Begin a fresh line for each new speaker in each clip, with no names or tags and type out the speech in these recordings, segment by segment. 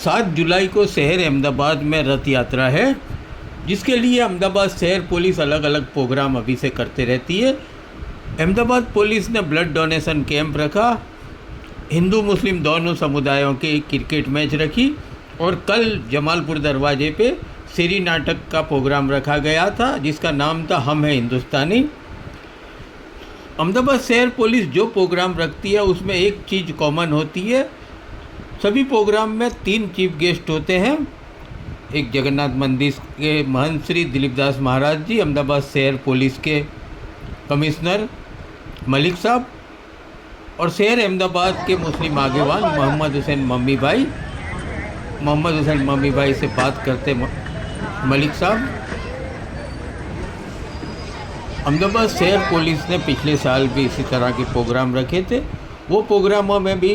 सात जुलाई को शहर अहमदाबाद में रथ यात्रा है, जिसके लिए अहमदाबाद शहर पुलिस अलग अलग प्रोग्राम अभी से करते रहती है। अहमदाबाद पुलिस ने ब्लड डोनेशन कैंप रखा, हिंदू मुस्लिम दोनों समुदायों के क्रिकेट मैच रखी और कल जमालपुर दरवाजे पे सीरी नाटक का प्रोग्राम रखा गया था, जिसका नाम था हम है हिंदुस्तानी। अहमदाबाद शहर पुलिस जो प्रोग्राम रखती है, उसमें एक चीज़ कॉमन होती है सभी प्रोग्राम में तीन चीफ गेस्ट होते हैं। एक जगन्नाथ मंदिर के महंत श्री दिलीप दास महाराज जी, अहमदाबाद शहर पुलिस के कमिश्नर मलिक साहब और शहर अहमदाबाद के मुस्लिम आगेवान मोहम्मद हुसैन मम्मी भाई। मोहम्मद हुसैन मम्मी भाई से बात करते मलिक साहब। अहमदाबाद शहर पुलिस ने पिछले साल भी इसी तरह के प्रोग्राम रखे थे। वो प्रोग्रामों में भी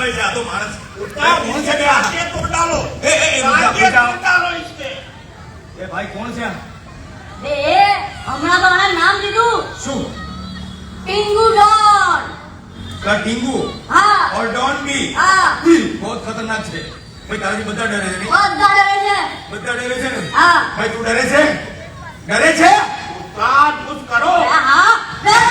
આવે છે. આ તો માણસ હા.
ઓર ડોન
બી?
હા.
બહુ ખતરનાક છે. ભાઈ તારાથી બધા ડરે
બધા ડરે છે હા.
ભાઈ તું ડરે છે? ડરે છે?
તું
કાટ કરો
હા. હા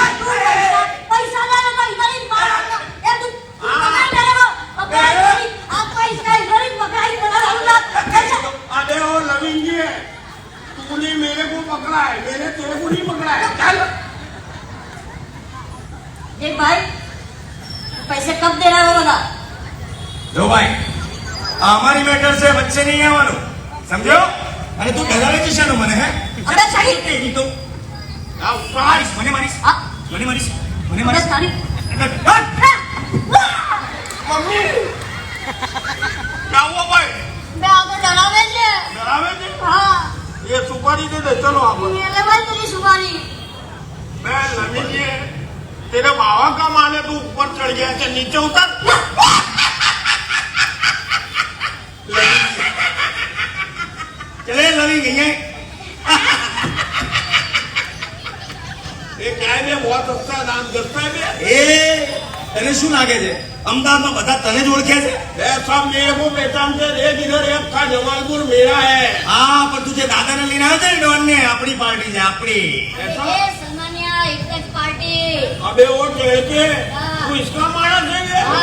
पैसे कब दे रहा है बता
જો ભાઈ આ અમારી મેટર છે વચ્ચે નહીં આવવાનું સમજો અને તું ડરાવે છે શાનું મને હે
અબે સાડી
એ તો
आओ
મારીશ મને મારીશ
હા
મને મારીશ મને
અબે
મારીશ
સાડી
હટ!
मम्मी क्या हुआ भाई
બે આ તો ડરાવે છે
डरावे थे
હા
ये सुपारी दे दे चलो आप
મેલે ભાઈ તેરી સુપારી
मैं लविंग जी तेरे बाबा का माने तू ऊपर चढ़ गया क्या नीचे उतर
ચલે લવી ગઈ હે.
ये क्या है बे बहुत अच्छा डांस करता है बे
એ તને શું લાગે છે અમદાવાદમાં બધા તને જ ઓળખે છે
ये सब मेरे को पहचानते हैं। एक इधर एक था जमालपुर मेरा है
હા પણ તું જે દાદાને લઈને આવ્યો છે ને ડોનને આપણી પાર્ટી છે આપણી
ऐसा
એ સામાન્ય એક જ પાર્ટી
अबे वो कहते
हाँ।
तू इसका मारा है ये?
હા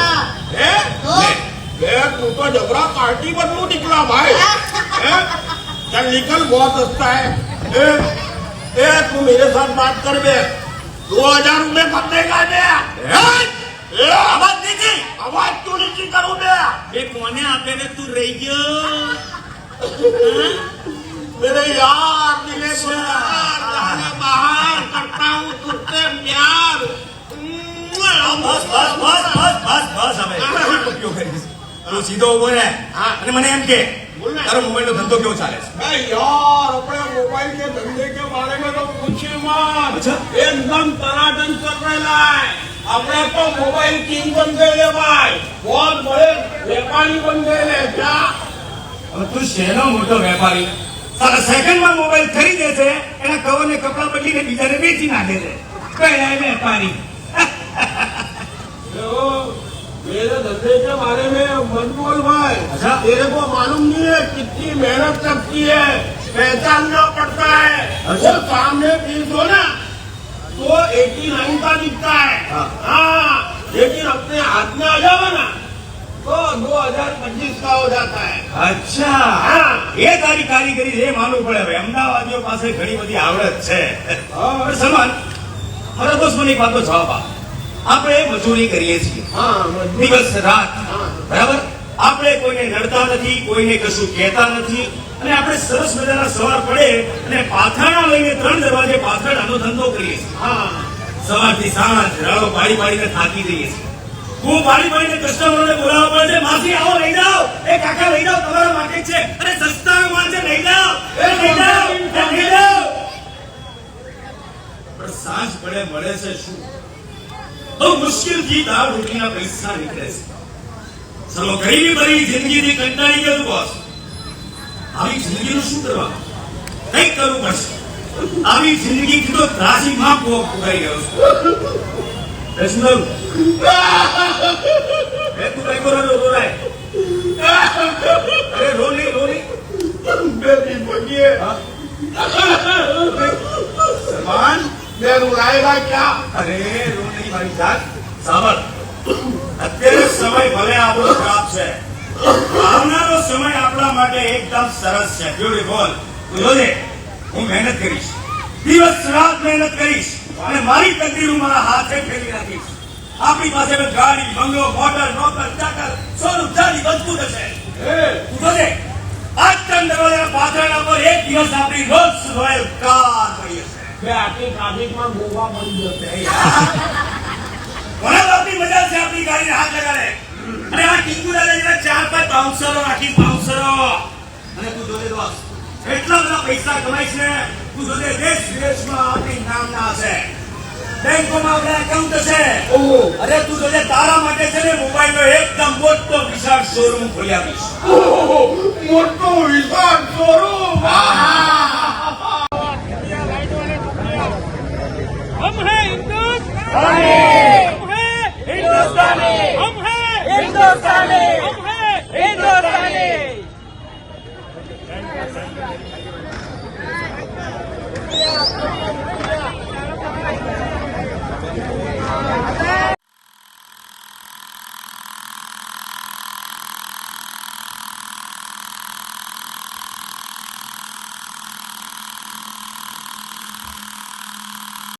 है
तो
बे तू तो जबरा पार्टी बदलू निकला भाई हैं? चल निकल बहुत अच्छा है ए, ए तू मेरे साथ बात कर बे दो हजार रुपये कब देगा बे हैं? ए,
અવાજ નીચી
आवाज क्यों नीची करूं बे
એ કોને આપે ને તું રહી ગયો
मेरे यार दिनेश यार जाने बाहर करता हूँ યાર.
બસ બસ બસ બસ બસ બસ હવે. ઉપયોગ કરીશ? તું સીધો ઊભો રહે. મને એમ કે તારો મોબાઈલ નો ધંધો કેવો ચાલે છે?
યાર આપણે મોબાઈલ ધંધે કે બારે માં તો પૂછ્યું
મત
એકદમ તરાટન કર આપણે તો મોબાઈલ કિંગ બન ગયે લે ભાઈ. બહોત બડે વેપારી બન ગયે લે ક્યા
હવે તું શેનો મોટો વેપારી? સારા સેકન્ડમાં મોબાઈલ ખરીદે છે એના કવર ને કપડા બદલીને બીજાને વેચી નાખે છે. કયા વેપારી
देखो, मेरे धंधे के बारे में मत बोल भाई
अच्छा।
तेरे को मालूम नहीं है कितनी मेहनत लगती है पहचानना पड़ता है
अच्छा।
वो सामने पीस हो ना तो एटी नाइन का दिखता है
हाँ।
हाँ लेकिन अपने हाथ में आ जाओ ना तो दो हजार पच्चीस का हो जाता है
અચ્છા
હા.
એ તારી કારીગરી છે એ માનવું પડે હવે અમદાવાદીઓ પાસે ઘણી બધી આવડત છે
હા.
હવે બસ મને જવાબ આપણે મજૂરી કરીએ છીએ. દિવસ રાત. બરાબર? આપણે કોઈને નડતા નથી કોઈને કશું કહેતા નથી. અને આપણે સરસ મજાના સવાર પડે અને પાથાણા લઈને ત્રણ દરવાજે પાથરણાનો ધંધો કરીએ છીએ. સવારથી સાંજ રાડો પાડી પાડીને થાકી જઈએ છીએ. હું પાડી પાડીને કસ્ટમરોને બોલાવવા પડે છે માસી આવો લઈ જાઓ. એ કાકા લઈ જાઓ તમારા માટે છે. અને સસ્તા માં છે લઈ જાઓ. એ લઈ જાઓ. લઈ જાઓ. પણ સાંજ પડે મળે છે શું? બહુ મુશ્કેલથી દાળ રોટલીના પૈસા નીકળે છે. ચલો ગરીબી ભરી જિંદગીથી કંટાળી ગયો બોસ આવી જિંદગીનું શું કરવા? કંઈક કરવું પડશે. આવી જિંદગીથી તો ત્રાસીમાં કોક પુગાઈ ગયો છું. વૈષ્ણવ. એ તું કઈ કરો રો અરે રો નહીં રો નહીં
બેટી સલમાન
મારી જાત. તકદીર મારા હાથે ફેરી નાખીશ. આપણી પાસે ગાડી, બંગલો, મોટર, નોકર, ચાકર, સોનું, ચાંદી મજબૂત હશે જોજે. આજ તક દરવાજા પાછળના એક દિવસ આપણી રોજ રોયલ કાર
બે આટલી ટ્રાફિકમાં ગોવા મળી જશે
ઘણા મજા છે આપણી ગાડીને હાથ લગાડે. અને આ ટીકુ દાદા ચાર પાંચ બાઉન્સરો રાખી બાઉન્સરો અને તું જોજે દોસ્ત એટલા બધા પૈસા કમાઈશ ને તું જોજે દેશ વિદેશમાં આપણી નામના હશે બેંકોમાં આપણા એકાઉન્ટ હશે અરે તું જોજે તારા માટે છે ને મોબાઈલનો એકદમ મોટો વિશાળ શોરૂમ ખોલી આપીશ.
મોટો વિશાળ શોરૂમ
हम Amen.